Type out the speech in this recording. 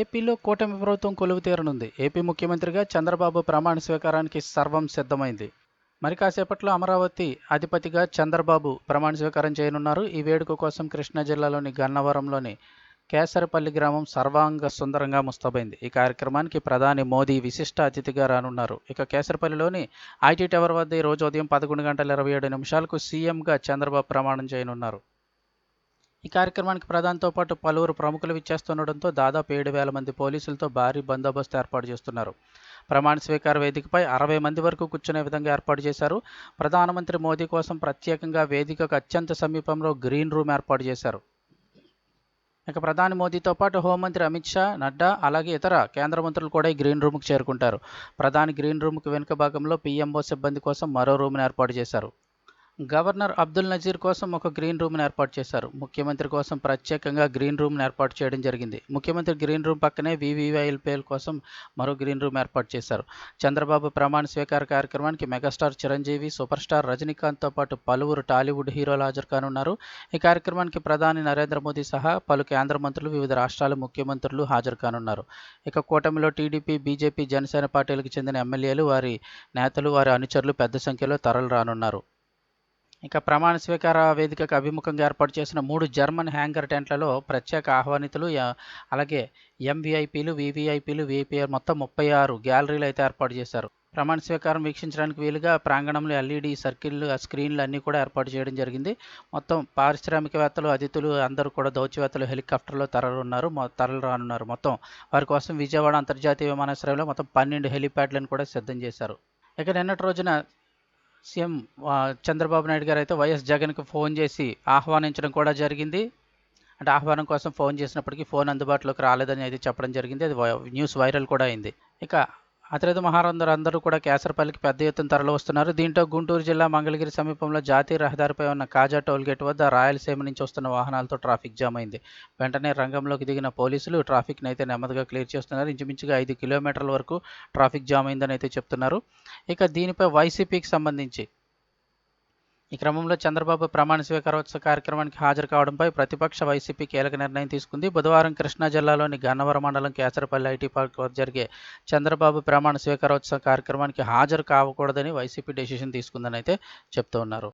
ఏపీలో కూటమి ప్రభుత్వం కొలువు తీరనుంది. ఏపీ ముఖ్యమంత్రిగా చంద్రబాబు ప్రమాణ స్వీకారానికి సర్వం సిద్ధమైంది. మరి కాసేపట్లో అమరావతి అధిపతిగా చంద్రబాబు ప్రమాణ స్వీకారం చేయనున్నారు. ఈ వేడుక కోసం కృష్ణా జిల్లాలోని గన్నవరంలోని కేసరపల్లి గ్రామం సర్వాంగ సుందరంగా ముస్తాబైంది. ఈ కార్యక్రమానికి ప్రధాని మోదీ విశిష్ట అతిథిగా రానున్నారు. ఇక కేసరపల్లిలోని ఐటీ టవర్ వద్ద ఈ రోజు ఉదయం పదకొండు గంటల ఇరవై ఏడు నిమిషాలకు సీఎంగా చంద్రబాబు ప్రమాణం చేయనున్నారు. ఈ కార్యక్రమానికి ప్రధానితో పాటు పలువురు ప్రముఖులు విచ్చేస్తుండడంతో దాదాపు ఏడు వేల మంది పోలీసులతో భారీ బందోబస్తు ఏర్పాటు చేస్తున్నారు. ప్రమాణ స్వీకార వేదికపై అరవై మంది వరకు కూర్చునే విధంగా ఏర్పాటు చేశారు. ప్రధానమంత్రి మోదీ కోసం ప్రత్యేకంగా వేదికకు అత్యంత సమీపంలో గ్రీన్ రూమ్ ఏర్పాటు చేశారు. ఇక ప్రధాని మోదీతో పాటు హోంమంత్రి అమిత్ షా నడ్డా అలాగే ఇతర కేంద్ర మంత్రులు కూడా ఈ గ్రీన్ రూమ్కి చేరుకుంటారు. ప్రధాని గ్రీన్ రూమ్కి వెనుక భాగంలో పీఎంఓ సిబ్బంది కోసం మరో రూమ్ను ఏర్పాటు చేశారు. గవర్నర్ అబ్దుల్ నజీర్ కోసం ఒక గ్రీన్ రూమ్ను ఏర్పాటు చేశారు. ముఖ్యమంత్రి కోసం ప్రత్యేకంగా గ్రీన్ రూమ్ను ఏర్పాటు చేయడం జరిగింది. ముఖ్యమంత్రి గ్రీన్ రూమ్ పక్కనే వివిఐఎల్పిఎల్ కోసం మరో గ్రీన్ రూమ్ ఏర్పాటు చేశారు. చంద్రబాబు ప్రమాణ స్వీకార కార్యక్రమానికి మెగాస్టార్ చిరంజీవి సూపర్ స్టార్ రజనీకాంత్తో పాటు పలువురు టాలీవుడ్ హీరోలు హాజరు కానున్నారు ఈ కార్యక్రమానికి ప్రధాని నరేంద్ర మోదీ సహా పలు కేంద్ర మంత్రులు వివిధ రాష్ట్రాల ముఖ్యమంత్రులు హాజరు కానున్నారు ఇక కూటమిలో టీడీపీ బీజేపీ జనసేన పార్టీలకు చెందిన ఎమ్మెల్యేలు వారి నేతలు వారి అనుచరులు పెద్ద సంఖ్యలో తరలి రానున్నారు. ఇక ప్రమాణ స్వీకార వేదికకు అభిముఖంగా ఏర్పాటు చేసిన మూడు జర్మన్ హ్యాంగర్ టెంట్లలో ప్రత్యేక ఆహ్వానితులు అలాగే ఎంవీఐపీలు వివిఐపీలు విఐపీఆర్ మొత్తం ముప్పై ఆరు గ్యాలరీలు అయితే ఏర్పాటు చేశారు. ప్రమాణ స్వీకారం వీక్షించడానికి వీలుగా ప్రాంగణంలో ఎల్ఈడి సర్కిల్ స్క్రీన్లు అన్నీ కూడా ఏర్పాటు చేయడం జరిగింది. మొత్తం పారిశ్రామికవేత్తలు అతిథులు అందరూ కూడా దౌత్యవేత్తలు హెలికాప్టర్లో తరలున్నారు తరలు రానున్నారు మొత్తం వారి కోసం విజయవాడ అంతర్జాతీయ విమానాశ్రయంలో మొత్తం పన్నెండు హెలిప్యాడ్లను కూడా సిద్ధం చేశారు. ఇక నిన్నటి రోజున సీఎం చంద్రబాబు నాయుడు గారు అయితే వైఎస్ జగన్కి ఫోన్ చేసి ఆహ్వానించడం కూడా జరిగింది. అంటే ఆహ్వానం కోసం ఫోన్ చేసినప్పటికీ ఫోన్ అందుబాటులోకి రాలేదని అయితే చెప్పడం జరిగింది. అది వై- న్యూస్ వైరల్ కూడా అయింది. ఇక అతిరథ మహారందరూ అందరూ కూడా కేసరపల్లికి పెద్ద ఎత్తున తరలి వస్తున్నారు దీంతో గుంటూరు జిల్లా మంగళగిరి సమీపంలో జాతీయ రహదారిపై ఉన్న కాజా టోల్గేట్ వద్ద రాయలసీమ నుంచి వస్తున్న వాహనాలతో ట్రాఫిక్ జామ్ అయింది. వెంటనే రంగంలోకి దిగిన పోలీసులు ట్రాఫిక్ని అయితే నెమ్మదిగా క్లియర్ చేస్తున్నారు. ఇంచుమించుగా ఐదు కిలోమీటర్ల వరకు ట్రాఫిక్ జామ్ అయిందని అయితే చెప్తున్నారు. ఇక దీనిపై వైసీపీకి సంబంధించి ఈ క్రమంలో చంద్రబాబు ప్రమాణ స్వీకారోత్సవ కార్యక్రమానికి హాజరు కావడంపై ప్రతిపక్ష వైసీపీ కీలక నిర్ణయం తీసుకుంది. బుధవారం కృష్ణా జిల్లాలోని గన్నవరం మండలం కేసరపల్లి ఐటీ పార్క్ వద్ద జరిగే చంద్రబాబు ప్రమాణ స్వీకారోత్సవ కార్యక్రమానికి హాజరు కావకూడదని వైసీపీ డెసిషన్ తీసుకుందని అయితే చెప్తూ ఉన్నారు.